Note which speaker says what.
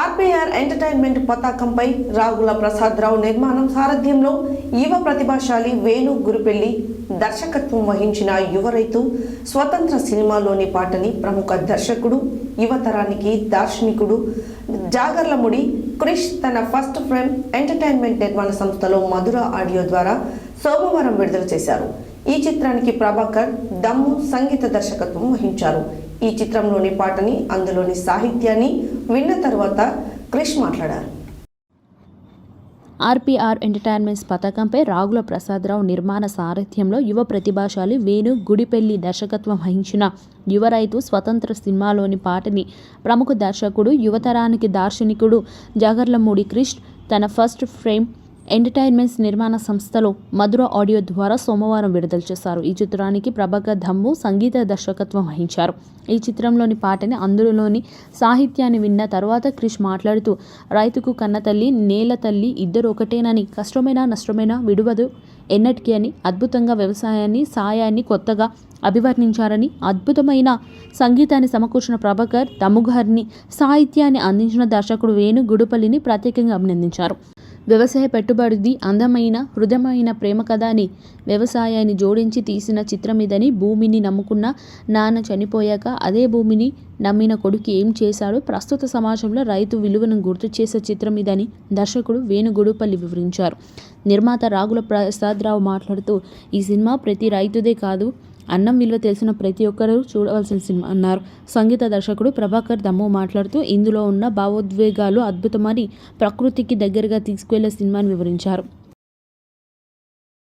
Speaker 1: ఆర్పీఆర్ entertainment పతాకంపై రాగుల ప్రసాదరావు నిర్మాణం సారథ్యంలో యువ ప్రతిభాశాలి వేణు గురుపెల్లి దర్శకత్వం వహించిన యువ రైతు స్వతంత్ర సినిమాలోని పాటని ప్రముఖ దర్శకుడు యువతరానికి దార్శనికుడు జాగర్లముడి క్రిష్ తన ఫస్ట్ ఫ్రేమ్ ఎంటర్టైన్మెంట్ నిర్మాణ సంస్థలో మధుర ఆడియో ద్వారా సోమవారం విడుదల చేశారు. ఈ చిత్రానికి ప్రభాకర్ దమ్ము సంగీత దర్శకత్వం వహించారు. ఈ చిత్రంలోని పాటని అందులోని సాహిత్యాన్ని విన్న తర్వాత క్రిష్ మాట్లాడారు.
Speaker 2: ఆర్పీఆర్ ఎంటర్టైన్మెంట్స్ పథకంపై రాగుల ప్రసాదరావు నిర్మాణ సారథ్యంలో యువ ప్రతిభాశాలి వేణు గుడిపెల్లి దర్శకత్వం వహించిన యువ రైతు స్వతంత్ర సినిమాలోని పాటని ప్రముఖ దర్శకుడు యువతరానికి దార్శనికుడు జాగర్లమూడి క్రిష్ తన ఫస్ట్ ఫ్రేమ్ ఎంటర్టైన్మెంట్స్ నిర్మాణ సంస్థలో మధుర ఆడియో ద్వారా సోమవారం విడుదల చేశారు. ఈ చిత్రానికి ప్రభాకర్ ధమ్ము సంగీత దర్శకత్వం వహించారు. ఈ చిత్రంలోని పాటని అందులోని సాహిత్యాన్ని విన్న తర్వాత క్రిష్ మాట్లాడుతూ రైతుకు కన్న తల్లి నేల తల్లి ఇద్దరు ఒకటేనని కష్టమైనా నష్టమైన విడువదు ఎన్నటికీ అని అద్భుతంగా వ్యవసాయాన్ని సాయాన్ని కొత్తగా అభివర్ణించారని అద్భుతమైన సంగీతాన్ని సమకూర్చిన ప్రభాకర్ దమ్ముగారిని సాహిత్యాన్ని అందించిన దర్శకుడు వేణు గుడుపల్లిని ప్రత్యేకంగా అభినందించారు. వ్యవసాయ పెట్టుబడిది అందమైన హృదయమైన ప్రేమ కథ అని వ్యవసాయాన్ని జోడించి తీసిన చిత్రం ఇదని భూమిని నమ్ముకున్న నాన్న చనిపోయాక అదే భూమిని నమ్మిన కొడుకు ఏం చేశాడో ప్రస్తుత సమాజంలో రైతు విలువను గుర్తు చేసే చిత్రం ఇదని దర్శకుడు వేణుగుడుపల్లి వివరించారు. నిర్మాత రాగుల ప్రసాదరావు మాట్లాడుతూ ఈ సినిమా ప్రతి రైతుదే కాదు అన్నం విలువ తెలిసిన ప్రతి ఒక్కరూ చూడవలసిన సినిమా అన్నారు. సంగీత దర్శకుడు ప్రభాకర్ దమ్ము మాట్లాడుతూ ఇందులో ఉన్న భావోద్వేగాలు అద్భుతమని ప్రకృతికి దగ్గరగా తీసుకువెళ్ళే సినిమాని వివరించారు.